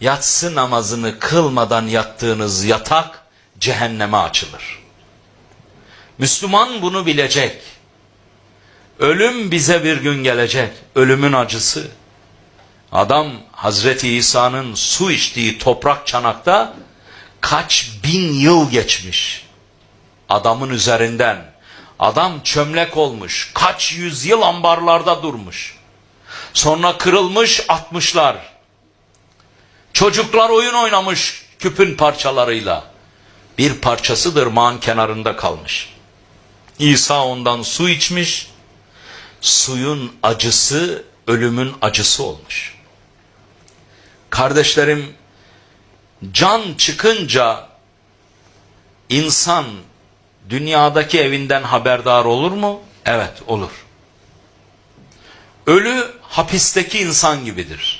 Yatsı namazını kılmadan yattığınız yatak cehenneme açılır. Müslüman bunu bilecek. Ölüm bize bir gün gelecek. Ölümün acısı. Adam Hazreti İsa'nın su içtiği toprak çanakta kaç bin yıl geçmiş. Adamın üzerinden. Adam çömlek olmuş. Kaç yüzyıl ambarlarda durmuş. Sonra kırılmış atmışlar. Çocuklar oyun oynamış küpün parçalarıyla. Bir parçası ırmağın kenarında kalmış. İsa ondan su içmiş. Suyun acısı ölümün acısı olmuş. Kardeşlerim can çıkınca insan dünyadaki evinden haberdar olur mu? Evet olur. Ölü hapisteki insan gibidir.